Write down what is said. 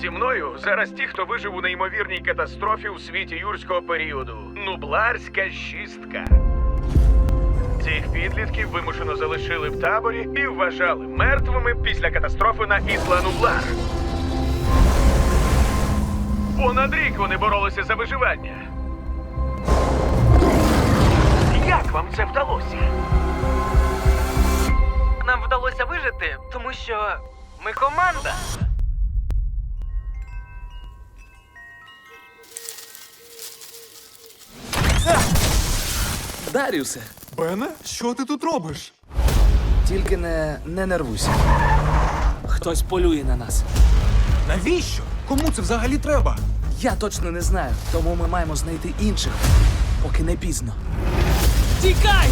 Зі мною зараз ті, хто вижив у неймовірній катастрофі у світі юрського періоду. Нубларська шістка. Цих підлітків вимушено залишили в таборі і вважали мертвими після катастрофи на Ісла Нублар. Понад рік вони боролися за виживання. Як вам це вдалося? Нам вдалося вижити, тому що ми команда. Даріусе, Бене, що ти тут робиш? тільки не, не нервуйся. Хтось полює на нас. Навіщо? Кому це взагалі треба? Я точно не знаю, тому ми маємо знайти інших, поки не пізно. Тікай!